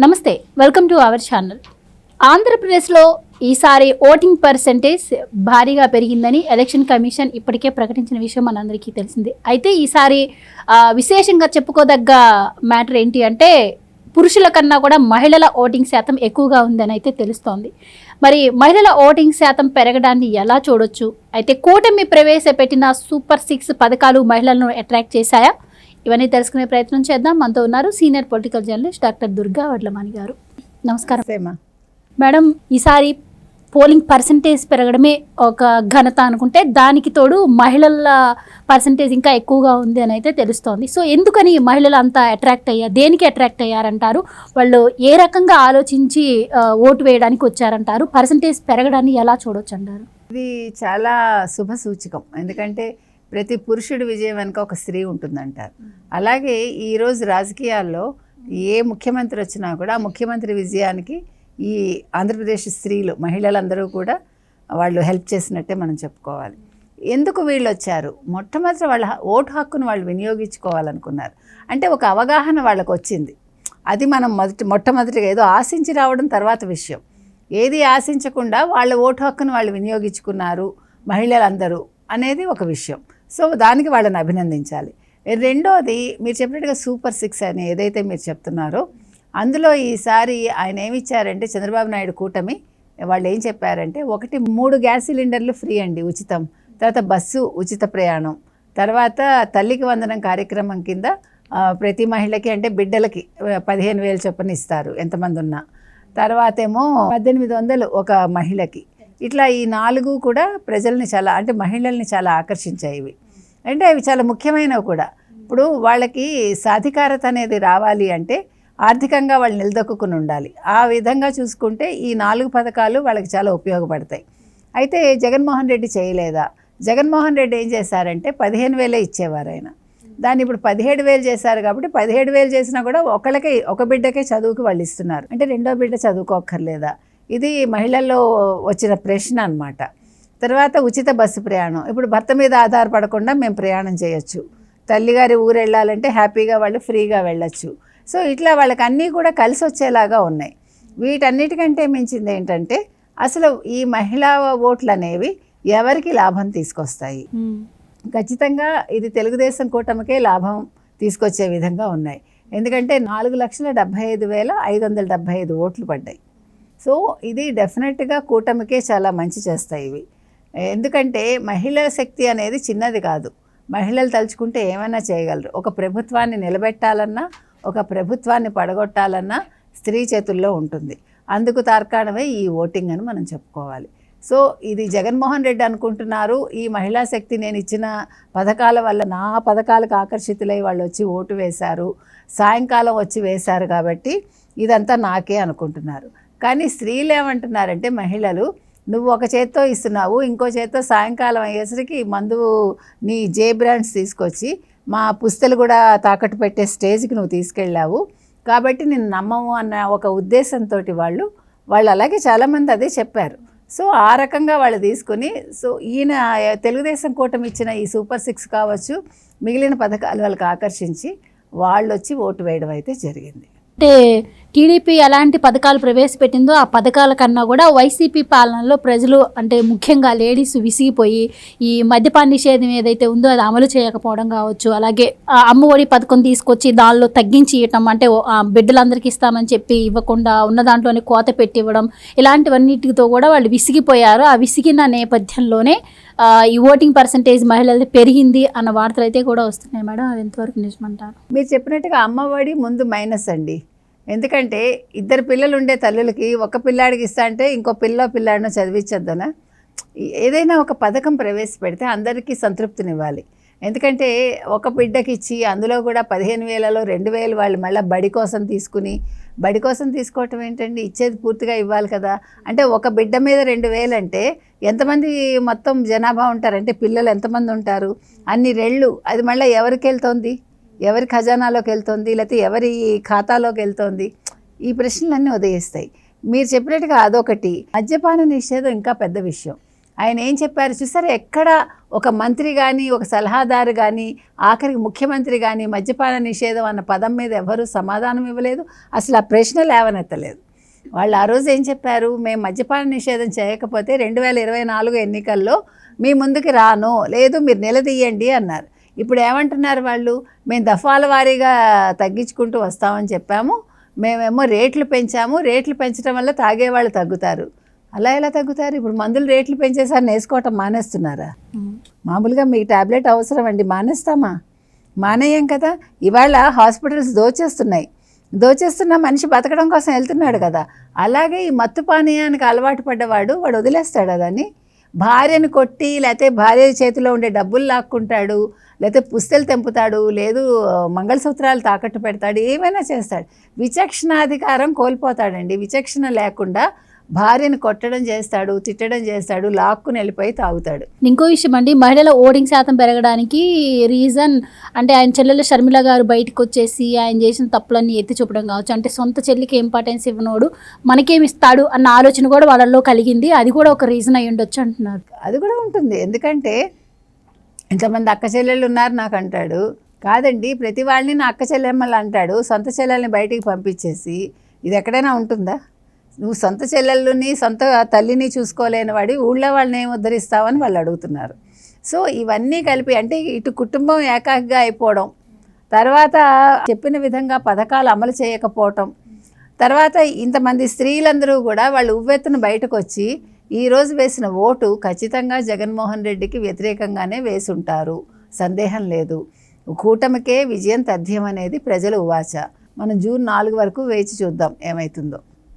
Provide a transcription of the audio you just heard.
నమస్తే welcome to our channel. ఆంధ్రప్రదేశ్లో ఈసారి ఓటింగ్ పర్సంటేజ్ భారీగా పెరిగిందని ఎలక్షన్ కమిషన్ ఇప్పటికే ప్రకటించిన విషయం మనందరికీ తెలిసింది. అయితే ఈసారి విశేషంగా చెప్పుకోదగ్గ మ్యాటర్ ఏంటి అంటే పురుషుల కన్నా కూడా మహిళల ఓటింగ్ శాతం ఎక్కువగా ఉందని అయితే తెలుస్తోంది. మరి మహిళల ఓటింగ్ శాతం పెరగడాన్ని ఎలా చూడొచ్చు? అయితే కూటమి ప్రవేశపెట్టిన సూపర్ సిక్స్ పథకాలు మహిళలను అట్రాక్ట్ చేశాయా? ఇవన్నీ తెలుసుకునే ప్రయత్నం చేద్దాం. మనతో ఉన్నారు senior political journalist doctor Durga Vadlamani garu. నమస్కారం. సేమా మేడం ఈసారి పోలింగ్ పర్సంటేజ్ పెరగడమే ఒక ఘనత అనుకుంటే దానికి తోడు మహిళల పర్సంటేజ్ ఇంకా ఎక్కువగా ఉంది అని అయితే తెలుస్తోంది. సో ఎందుకని మహిళలు అంత అట్రాక్ట్ అయ్యారు దేనికి అట్రాక్ట్ అయ్యారంటారు? వాళ్ళు ఏ రకంగా ఆలోచించి ఓటు వేయడానికి వచ్చారంటారు? పర్సంటేజ్ పెరగడాన్ని ఎలా చూడొచ్చు అంటారు ఇది చాలా శుభ సూచకం. ఎందుకంటే ప్రతి పురుషుడి విజయం వెనుక ఒక స్త్రీ ఉంటుందంటారు. అలాగే ఈరోజు రాజకీయాల్లో ఏ ముఖ్యమంత్రి వచ్చినా కూడా ఆ ముఖ్యమంత్రి విజయానికి ఈ ఆంధ్రప్రదేశ్ స్త్రీలు మహిళలందరూ కూడా వాళ్ళు హెల్ప్ చేసినట్టే మనం చెప్పుకోవాలి. ఎందుకు వీళ్ళు వచ్చారు? మొట్టమొదటి వాళ్ళ ఓటు హక్కును వాళ్ళు వినియోగించుకోవాలనుకున్నారు. అంటే ఒక అవగాహన వాళ్ళకు వచ్చింది. అది మనం మొదటి మొట్టమొదటిగా ఏదో ఆశించి రావడం తర్వాత విషయం. ఏది ఆశించకుండా వాళ్ళ ఓటు హక్కును వాళ్ళు వినియోగించుకున్నారు మహిళలందరూ అనేది ఒక విషయం. సో దానికి వాళ్ళని అభినందించాలి. రెండోది మీరు చెప్పినట్టుగా సూపర్ సిక్స్ అని ఏదైతే మీరు చెప్తున్నారో అందులో ఈసారి ఆయన ఏమిచ్చారంటే చంద్రబాబు నాయుడు కూటమి వాళ్ళు ఏం చెప్పారంటే ఒకటి మూడు గ్యాస్ సిలిండర్లు ఫ్రీ అండి ఉచితం తర్వాత బస్సు ఉచిత ప్రయాణం తర్వాత తల్లికి వందనం కార్యక్రమం కింద ప్రతి మహిళకి అంటే బిడ్డలకి పదిహేను వేలు చొప్పున ఇస్తారు ఎంతమంది ఉన్నా తర్వాత ఏమో పద్దెనిమిది వందలు ఒక మహిళకి. ఇట్లా ఈ నాలుగు కూడా ప్రజల్ని చాలా అంటే మహిళల్ని చాలా ఆకర్షించాయి ఇవి. అంటే అవి చాలా ముఖ్యమైనవి కూడా. ఇప్పుడు వాళ్ళకి సాధికారత అనేది రావాలి అంటే ఆర్థికంగా వాళ్ళు నిలదొక్కుని ఉండాలి. ఆ విధంగా చూసుకుంటే ఈ నాలుగు పథకాలు వాళ్ళకి చాలా ఉపయోగపడతాయి. అయితే జగన్మోహన్ రెడ్డి చేయలేదా? జగన్మోహన్ రెడ్డి ఏం చేశారంటే పదిహేను వేలే ఇచ్చేవారు ఆయన. దాన్ని ఇప్పుడు పదిహేడు వేలు చేశారు కాబట్టి పదిహేడు వేలు చేసినా కూడా ఒకళ్ళకే ఒక బిడ్డకే చదువుకి వాళ్ళు ఇస్తున్నారు. అంటే రెండో బిడ్డ చదువుకోక్కర్లేదా? ఇది మహిళల్లో వచ్చిన ప్రశ్న అన్నమాట. తర్వాత ఉచిత బస్సు ప్రయాణం. ఇప్పుడు భర్త మీద ఆధారపడకుండా మేము ప్రయాణం చేయొచ్చు. తల్లిగారి ఊరు వెళ్ళాలంటే హ్యాపీగా వాళ్ళు ఫ్రీగా వెళ్ళొచ్చు. సో ఇట్లా వాళ్ళకి అన్నీ కూడా కలిసి వచ్చేలాగా ఉన్నాయి. వీటన్నిటికంటే మించింది ఏంటంటే అసలు ఈ మహిళా ఓట్లు అనేవి ఎవరికి లాభం తీసుకొస్తాయి? ఖచ్చితంగా ఇది తెలుగుదేశం కూటమికే లాభం తీసుకొచ్చే విధంగా ఉన్నాయి. ఎందుకంటే నాలుగు లక్షల డెబ్భై ఐదు వేల ఐదు వందల డెబ్భై ఐదు ఓట్లు పడ్డాయి. సో ఇది డెఫినెట్గా కూటమికే చాలా మంచి చేస్తాయి ఇవి. ఎందుకంటే మహిళల శక్తి అనేది చిన్నది కాదు. మహిళలు తలుచుకుంటే ఏమైనా చేయగలరు. ఒక ప్రభుత్వాన్ని నిలబెట్టాలన్నా ఒక ప్రభుత్వాన్ని పడగొట్టాలన్నా స్త్రీ చేతుల్లో ఉంటుంది. అందుకు తార్కాణమే ఈ ఓటింగ్ అని మనం చెప్పుకోవాలి. సో ఇది జగన్మోహన్ రెడ్డి అనుకుంటున్నారు ఈ మహిళా శక్తి నేను ఇచ్చిన పథకాల వల్ల నా పథకాలకు ఆకర్షితులై వాళ్ళు వచ్చి ఓటు వేశారు సాయంకాలం వచ్చి వేశారు కాబట్టి ఇదంతా నాకే అనుకుంటున్నారు. కానీ స్త్రీలు ఏమంటున్నారంటే మహిళలు నువ్వు ఒక చేత్తో ఇస్తున్నావు ఇంకో చేత్తో సాయంకాలం అయ్యేసరికి మందు నీ జే బ్రాండ్స్ తీసుకొచ్చి మా పుస్తలు కూడా తాకట్టు పెట్టే స్టేజ్కి నువ్వు తీసుకెళ్ళావు. కాబట్టి నేను నమ్మము అన్న ఒక ఉద్దేశంతో వాళ్ళు వాళ్ళు అలాగే చాలామంది అదే చెప్పారు. సో ఆ రకంగా వాళ్ళు తీసుకుని సో ఈయన తెలుగుదేశం కూటమి ఇచ్చిన ఈ సూపర్ సిక్స్ కావచ్చు మిగిలిన పథకాలు వాళ్ళకి ఆకర్షించి వాళ్ళు వచ్చి ఓటు వేయడం అయితే జరిగింది. అంటే టీడీపీ ఎలాంటి పథకాలు ప్రవేశపెట్టిందో ఆ పథకాల కన్నా కూడా వైసీపీ పాలనలో ప్రజలు అంటే ముఖ్యంగా లేడీస్ విసిగిపోయి ఈ మద్యపాన నిషేధం ఏదైతే ఉందో అది అమలు చేయకపోవడం కావచ్చు. అలాగే అమ్మఒడి అమ్మ ఒడి పథకం తీసుకొచ్చి దానిలో తగ్గించి ఇవ్వటం అంటే బిడ్డలందరికీ ఇస్తామని చెప్పి ఇవ్వకుండా ఉన్న దాంట్లోనే కోత పెట్టి ఇవ్వడం ఇలాంటివన్నిటితో కూడా వాళ్ళు విసిగిపోయారు. ఆ విసిగిన నేపథ్యంలోనే ఈ ఓటింగ్ పర్సంటేజ్ మహిళలది పెరిగింది అన్న వార్తలు అయితే కూడా వస్తున్నాయి మేడం. అది ఎంతవరకు నిజమంటారు? మీరు చెప్పినట్టుగా అమ్మఒడి ముందు మైనస్ అండి. ఎందుకంటే ఇద్దరు పిల్లలు ఉండే తల్లులకి ఒక పిల్లాడికి ఇస్తా అంటే ఇంకో పిల్ల పిల్లాడినో చదివించొద్దనా? ఏదైనా ఒక పథకం ప్రవేశపెడితే అందరికీ సంతృప్తినివ్వాలి. ఎందుకంటే ఒక బిడ్డకి ఇచ్చి అందులో కూడా పదిహేను వేలలో రెండు వేలు వాళ్ళు మళ్ళీ బడి కోసం తీసుకుని బడి కోసం తీసుకోవటం ఏంటండి? ఇచ్చేది పూర్తిగా ఇవ్వాలి కదా. అంటే ఒక బిడ్డ మీద రెండు వేలు అంటే ఎంతమంది మొత్తం జనాభా ఉంటారంటే పిల్లలు ఎంతమంది ఉంటారు? అన్ని రెళ్ళు. అది మళ్ళీ ఎవరికి వెళ్తోంది? ఎవరి ఖజానాలోకి వెళ్తోంది? లేకపోతే ఎవరి ఖాతాలోకి వెళ్తోంది? ఈ ప్రశ్నలన్నీ ఉదయిస్తాయి. మీరు చెప్పినట్టుగా అదొకటి. మద్యపాన నిషేధం ఇంకా పెద్ద విషయం. ఆయన ఏం చెప్పారు? చూసారా ఎక్కడ ఒక మంత్రి కానీ ఒక సలహాదారు కానీ ఆఖరికి ముఖ్యమంత్రి కానీ మద్యపాన నిషేధం అన్న పదం మీద ఎవరూ సమాధానం ఇవ్వలేదు. అసలు ఆ ప్రశ్న లేవనెత్తలేదు. వాళ్ళు ఆ రోజు ఏం చెప్పారు? మేము మద్యపాన నిషేధం చేయకపోతే రెండు వేల ఇరవై నాలుగు ఎన్నికల్లో మీ ముందుకు రాను. లేదు మీరు నిలదీయండి అన్నారు. ఇప్పుడు ఏమంటున్నారు వాళ్ళు? మేము దఫాల వారీగా తగ్గించుకుంటూ వస్తామని చెప్పాము. మేమేమో రేట్లు పెంచాము. రేట్లు పెంచడం వల్ల తాగేవాళ్ళు తగ్గుతారు. అలా ఎలా తగ్గుతారు? ఇప్పుడు మందులు రేట్లు పెంచేసారి వేసుకోవటం మానేస్తున్నారా? మామూలుగా మీకు ట్యాబ్లెట్ అవసరం అండి మానేస్తామా? మానేయం కదా. ఇవాళ హాస్పిటల్స్ దోచేస్తున్నాయి. దోచేస్తున్న మనిషి బతకడం కోసం వెళ్తున్నాడు కదా. అలాగే ఈ మత్తు పానీయానికి అలవాటు పడ్డవాడు వాడు వదిలేస్తాడు దాన్ని? భార్యను కొట్టి లేకపోతే భార్య చేతిలో ఉండే డబ్బులు లాక్కుంటాడు లేకపోతే పుస్తలు తెంపుతాడు లేదు మంగళసూత్రాలు తాకట్టు పెడతాడు ఏమైనా చేస్తాడు. విచక్షణాధికారం కోల్పోతాడండి. విచక్షణ లేకుండా భార్యను కొట్టడం చేస్తాడు తిట్టడం చేస్తాడు లాక్కుని వెళ్ళిపోయి తాగుతాడు. ఇంకో విషయం అండి మహిళల ఓటింగ్ శాతం పెరగడానికి రీజన్ అంటే ఆయన చెల్లెలు షర్మిల గారు బయటకు వచ్చేసి ఆయన చేసిన తప్పులన్నీ ఎత్తి చూపడం కావచ్చు. అంటే సొంత చెల్లికి ఇంపార్టెన్స్ ఇవ్వనోడు మనకేమి ఇస్తాడు అన్న ఆలోచన కూడా వాళ్ళల్లో కలిగింది. అది కూడా ఒక రీజన్ అయి ఉండొచ్చు అంటున్నారు. అది కూడా ఉంటుంది. ఎందుకంటే ఇంతమంది అక్క చెల్లెళ్ళు ఉన్నారు నాకు అంటాడు. కాదండి ప్రతి వాళ్ళని నా అక్క చెల్లెమ్మలు అంటాడు. సొంత చెల్లెల్ని బయటికి పంపించేసి ఇది ఎక్కడైనా ఉంటుందా? నువ్వు సొంత చెల్లెళ్ళని సొంత తల్లిని చూసుకోలేని వాడి ఊళ్ళో వాళ్ళని ఏం ఉద్ధరిస్తావని వాళ్ళు అడుగుతున్నారు. సో ఇవన్నీ కలిపి అంటే ఇటు కుటుంబం ఏకాకిగా అయిపోవడం తర్వాత చెప్పిన విధంగా పథకాలు అమలు చేయకపోవటం తర్వాత ఇంతమంది స్త్రీలందరూ కూడా వాళ్ళు ఉవ్వెత్తున బయటకు వచ్చి ఈరోజు వేసిన ఓటు ఖచ్చితంగా జగన్మోహన్ రెడ్డికి వ్యతిరేకంగానే వేసుంటారు. సందేహం లేదు. కూటమికే విజయం తథ్యం అనేది ప్రజల ఉవాచ. మనం జూన్ నాలుగు వరకు వేచి చూద్దాం ఏమవుతుందో